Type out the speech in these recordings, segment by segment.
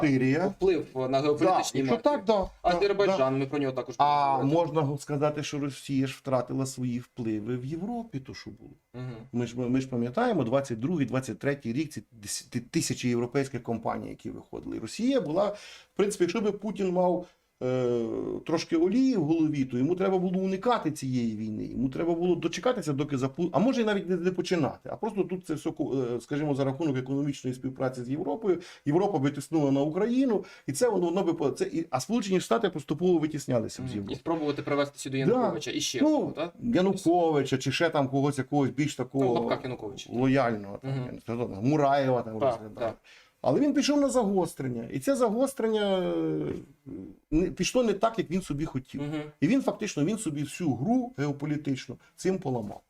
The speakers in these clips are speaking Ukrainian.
Сирія. вплив на геополітичні да, так, да, Азербайджан, да. Ми про нього також А можна сказати, що Росія ж втратила свої впливи в Європі, то що було. Угу. Ми ж ми ж пам'ятаємо 22 23 рік ці тисячі європейських компаній, які виходили. Росія була, в принципі, якщо би Путін мав трошки олії в голові, то йому треба було уникати цієї війни. Йому треба було дочекатися, доки запу... а може і навіть не, починати. А просто тут це все, е, скажімо, за рахунок економічної співпраці з Європою. Європа витиснула на Україну, і це воно воно би це і а Сполучені Штати поступово витіснялися б з Мгм. І спробувати привести сюди Да. Януковича і ще Ну, так? Януковича чи ще там когось якогось більш такого лапках Януковича. лояльного, там, знаю, хто там, Мураєва там Так, розглядає. так. Але він пішов на загострення. І це загострення е, не- пішло не так, як він собі хотів. Угу. І він фактично він собі всю гру геополітичну цим поламав.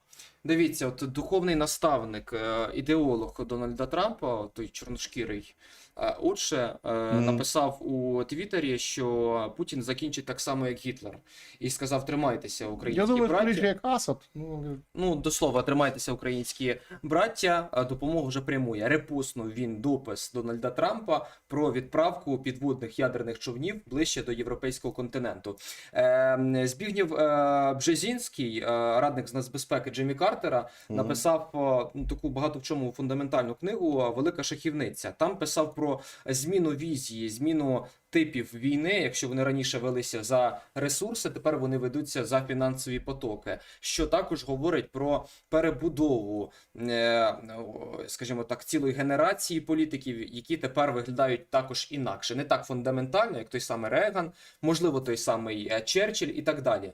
Дивіться, от духовний наставник, е, ідеолог Дональда Трампа, той чорношкірий, е, отже, е, Мгм. написав у Твіттері, що Путін закінчить так само, як Гітлер, і сказав: тримайтеся, українські Я думаю, як Асад. Ну, Ну, до слова, тримайтеся, українські браття. а Допомога вже прямує. Репостнув він допис Дональда Трампа про відправку підводних ядерних човнів ближче до європейського континенту. Е, Збігнів Бжезінський, радник з нацбезпеки Джиммі Картера, написав е, ну, таку багато в чому фундаментальну книгу е, Велика шахівниця. Там писав про зміну візії, зміну типів війни. Якщо вони раніше велися за ресурси, тепер вони ведуться за фінансові потоки. Що також говорить про перебудову, е, скажімо так, цілої генерації політиків, які тепер виглядають також інакше, не так фундаментально, як той самий Реган, можливо, той самий Черчилль і так далі.